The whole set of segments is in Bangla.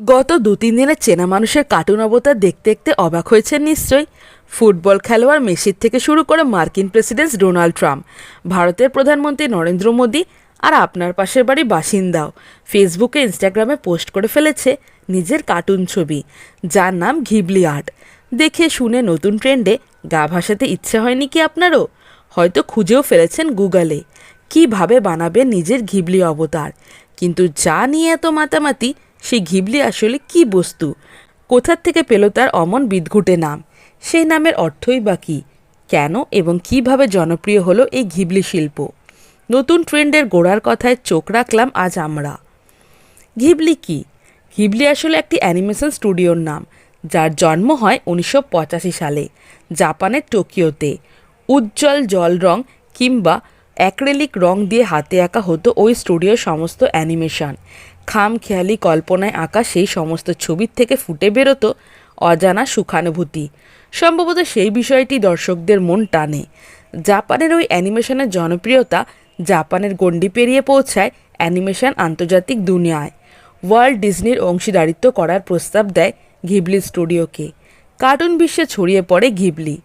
গত দু তিন দিনের চেনা মানুষের কার্টুন অবতার দেখতে দেখতে অবাক হয়েছেন নিশ্চয়ই। ফুটবল খেলোয়াড় মেসির থেকে শুরু করে মার্কিন প্রেসিডেন্ট ডোনাল্ড ট্রাম্প, ভারতের প্রধানমন্ত্রী নরেন্দ্র মোদী আর আপনার পাশের বাড়ি বাসিন্দাও। ফেসবুকে, ইনস্টাগ্রামে পোস্ট করে ফেলেছে নিজের কার্টুন ছবি, যার নাম ঘিবলি আর্ট। দেখে শুনে নতুন ট্রেন্ডে গা ভাসাতে ইচ্ছে হয়নি কি আপনারও? হয়তো খুঁজেও ফেলেছেন গুগলে। কীভাবে বানাবেন নিজের ঘিবলি অবতার? কিন্তু যা নিয়ে এত মাতামাতি সেই ঘিবলি আসলে কি বস্তু? কোথার থেকে পেল তার অমন বিদঘুটে নাম? সেই নামের অর্থই বা কী? কেন এবং কীভাবে জনপ্রিয় হলো এই ঘিবলি শিল্প? নতুন ট্রেন্ডের গোড়ার কথায় চোখ রাখলাম আজ আমরা। ঘিবলি কি? ঘিবলি আসলে একটি অ্যানিমেশন স্টুডিওর নাম, যার জন্ম হয় উনিশশো পঁচাশি সালে, জাপানের টোকিওতে। উজ্জ্বল জল রং কিংবা অ্যাক্রেলিক রং দিয়ে হাতে আঁকা হতো ওই স্টুডিওর সমস্ত অ্যানিমেশন। খাম খেয়ালি কল্পনায় আঁকা সেই সমস্ত ছবির থেকে ফুটে বেরোতো অজানা সুখানুভূতি। সম্ভবত সেই বিষয়টি দর্শকদের মন টানে। জাপানের ওই অ্যানিমেশনের জনপ্রিয়তা জাপানের গণ্ডি পেরিয়ে পৌঁছায় অ্যানিমেশন আন্তর্জাতিক দুনিয়ায়। ওয়ার্ল্ড ডিজনির অংশীদারিত্ব করার প্রস্তাব দেয় ঘিবলি স্টুডিওকে। কার্টুন বিশ্বে ছড়িয়ে পড়ে ঘিবলি।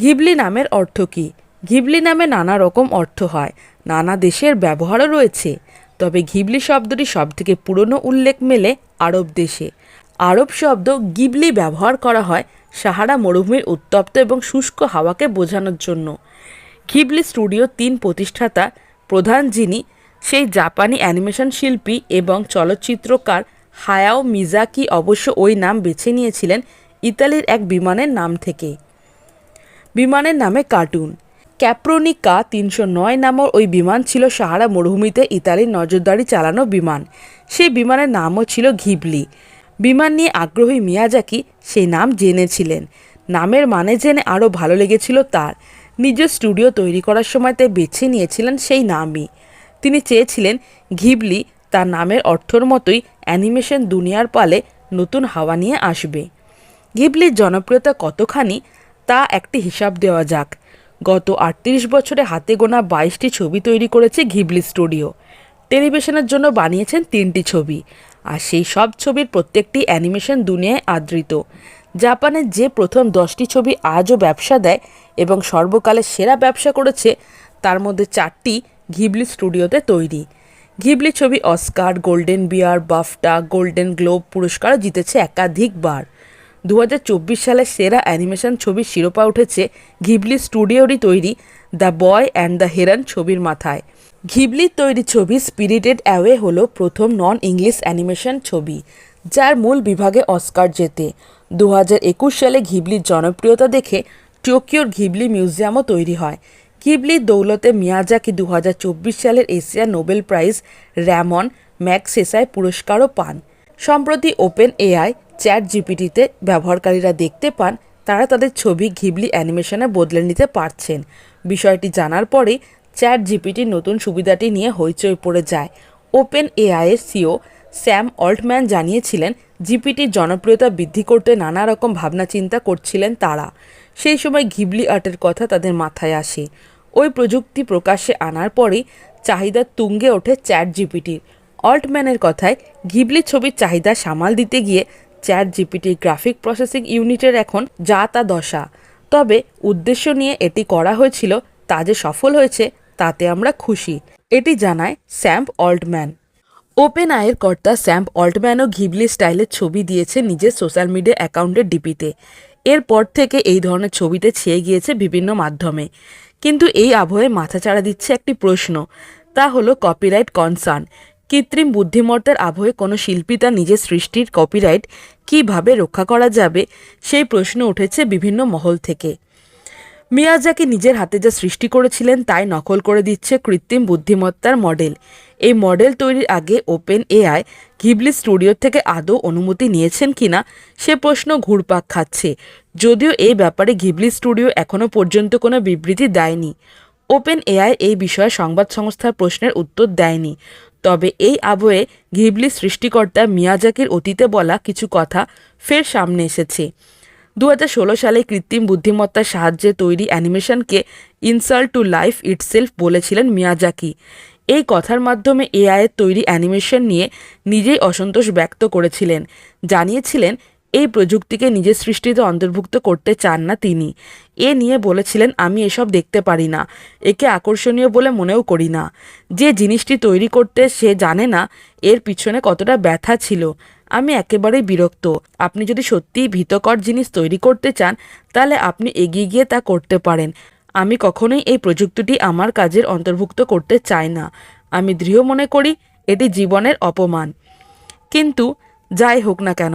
ঘিবলি নামের অর্থ কী? ঘিবলি নামে নানা রকম অর্থ হয়। নানা দেশের ব্যবহারও রয়েছে। তবে ঘিবলি শব্দটি সবথেকে পুরনো উল্লেখ মেলে আরব দেশে। আরব শব্দ গিবলি ব্যবহার করা হয় সাহারা মরুভূমির উত্তপ্ত এবং শুষ্ক হাওয়াকে বোঝানোর জন্য। ঘিবলি স্টুডিও তিন প্রতিষ্ঠাতা প্রধান যিনি সেই জাপানি অ্যানিমেশন শিল্পী এবং চলচ্চিত্রকার হায়াও মিজাকি অবশ্য ওই নাম বেছে নিয়েছিলেন ইতালির এক বিমানের নাম থেকে। বিমানের নামে কার্টুন। ক্যাপ্রোনিকা তিনশো নয় নামক ওই বিমান ছিল সাহারা মরুভূমিতে ইতালির নজরদারি চালানো বিমান। সেই বিমানের নামও ছিল ঘিবলি। বিমান নিয়ে আগ্রহী মিয়াজাকি সেই নাম জেনেছিলেন। নামের মানে জেনে আরও ভালো লেগেছিল তার। নিজের স্টুডিও তৈরি করার সময় তাই বেছে নিয়েছিলেন সেই নামই। তিনি চেয়েছিলেন ঘিবলি তার নামের অর্থর মতোই অ্যানিমেশন দুনিয়ার পালে নতুন হাওয়া নিয়ে আসবে। ঘিবলির জনপ্রিয়তা কতখানি তা একটি হিসাব দেওয়া যাক। গত আটত্রিশ বছরে হাতে গোনা বাইশটি ছবি তৈরি করেছে ঘিবলি স্টুডিও। টেলিভিশনের জন্য বানিয়েছেন তিনটি ছবি, আর সেই সব ছবির প্রত্যেকটি অ্যানিমেশন দুনিয়ায় আদৃত। জাপানের যে প্রথম দশটি ছবি আজও ব্যবসা দেয় এবং সর্বকালের সেরা ব্যবসা করেছে, তার মধ্যে চারটি ঘিবলি স্টুডিওতে তৈরি। ঘিবলি ছবি Oscar, Golden Bear, BAFTA, Golden Globe পুরস্কারও জিতেছে একাধিকবার। দু সালে সেরা অ্যানিমেশন ছবির শিরোপা উঠেছে ঘিবলি স্টুডিওরই তৈরি The Boy and the Heron ছবির মাথায়। ঘিবলির তৈরি ছবি স্পিরিটেড অ্যাওয়ে হলো প্রথম নন ইংলিশ অ্যানিমেশন ছবি, যার মূল বিভাগে অস্কার জেতে। দু হাজার একুশ সালে ঘিবলির জনপ্রিয়তা দেখে টোকিওর ঘিবলি মিউজিয়ামও তৈরি হয়। ঘিবলির দৌলতে মিয়াজাকি দু হাজার চব্বিশ সালের Asia Nobel prize Ramon Magsaysay পুরস্কারও পান। সম্প্রতি ওপেন এআই চ্যাট জিপিটিতে ব্যবহারকারীরা দেখতে পান, তারা তাদের ছবি ঘিবলি অ্যানিমেশনে বদলে নিতে পারছেন। বিষয়টি জানার পরে চ্যাট জিপিটির নতুন সুবিধাটি নিয়ে হইচই পড়ে যায়। ওপেন এআইয়ের সিও স্যাম অল্টম্যান জানিয়েছিলেন জিপিটির জনপ্রিয়তা বৃদ্ধি করতে নানা রকম ভাবনা চিন্তা করছিলেন তারা। সেই সময় ঘিবলি আর্টের কথা তাদের মাথায় আসে। ওই প্রযুক্তি প্রকাশ্যে আনার পরেই চাহিদা তুঙ্গে ওঠে চ্যাট জিপিটির অল্টম্যানের কথায়, ঘিবলি ছবির চাহিদা সামাল দিতে গিয়ে চ্যাট জিপিটি গ্রাফিক প্রসেসিং ইউনিটের এখন যা তা দশা। তবে উদ্দেশ্য নিয়ে এটি করা হয়েছিল, তা যে সফল হয়েছে, তাতে আমরা খুশি। এটি জানায় স্যাম্প অল্টম্যান। ওপেন আয়ের কর্তা স্যাম্প অল্টম্যানও ঘিবলি স্টাইলের ছবি দিয়েছে নিজের সোশ্যাল মিডিয়া অ্যাকাউন্টের ডিপিতে। এরপর থেকে এই ধরনের ছবিতে ছেয়ে গিয়েছে বিভিন্ন মাধ্যমে। কিন্তু এই আবহে মাথাচাড়া দিচ্ছে একটি প্রশ্ন, তা হলো কপিরাইট কনসার্ন কৃত্রিম বুদ্ধিমত্তার আবহে কোনো শিল্পী তার নিজের সৃষ্টির কপিরাইট কীভাবে রক্ষা করা যাবে, সেই প্রশ্ন উঠেছে বিভিন্ন মহল থেকে। মিয়াজাকি নিজের হাতে যা সৃষ্টি করেছিলেন তাই নকল করে দিচ্ছে কৃত্রিম বুদ্ধিমত্তার মডেল এই মডেল তৈরির আগে ওপেন এআই ঘিবলি স্টুডিও থেকে আদৌ অনুমতি নিয়েছেন কিনা, সে প্রশ্ন ঘুরপাক খাচ্ছে। যদিও এই ব্যাপারে ঘিবলি স্টুডিও এখনও পর্যন্ত কোনো বিবৃতি দেয়নি। ওপেন এআই এই বিষয়ে সংবাদ সংস্থার প্রশ্নের উত্তর দেয়নি। তবে এই আবহে ঘিবলি সৃষ্টিকর্তা মিয়াজাকের অতীতে বলা কিছু কথা ফের সামনে এসেছে। দু হাজার ষোলো সালে কৃত্রিম বুদ্ধিমত্তার সাহায্যে তৈরি অ্যানিমেশনকে ইনসাল্ট টু লাইফ ইটসেলফ বলেছিলেন মিয়াজাকি। এই কথার মাধ্যমে এআইয়ের তৈরি অ্যানিমেশন নিয়ে নিজেই অসন্তোষ ব্যক্ত করেছিলেন। জানিয়েছিলেন এই প্রযুক্তিকে নিজের সৃষ্টিতে অন্তর্ভুক্ত করতে চান না তিনি। এ নিয়ে বলেছিলেন, আমি এসব দেখতে পারি না। একে আকর্ষণীয় বলে মনেও করি না। যে জিনিসটি তৈরি করতে সে জানে না, এর পিছনে কতটা ব্যথা ছিল। আমি একেবারেই বিরক্ত। আপনি যদি সত্যিই ভীতকর জিনিস তৈরি করতে চান, তাহলে আপনি এগিয়ে গিয়ে তা করতে পারেন। আমি কখনোই এই প্রযুক্তিটি আমার কাজের অন্তর্ভুক্ত করতে চাই না। আমি দৃঢ় মনে করি, এটি জীবনের অপমান। কিন্তু যাই হোক না কেন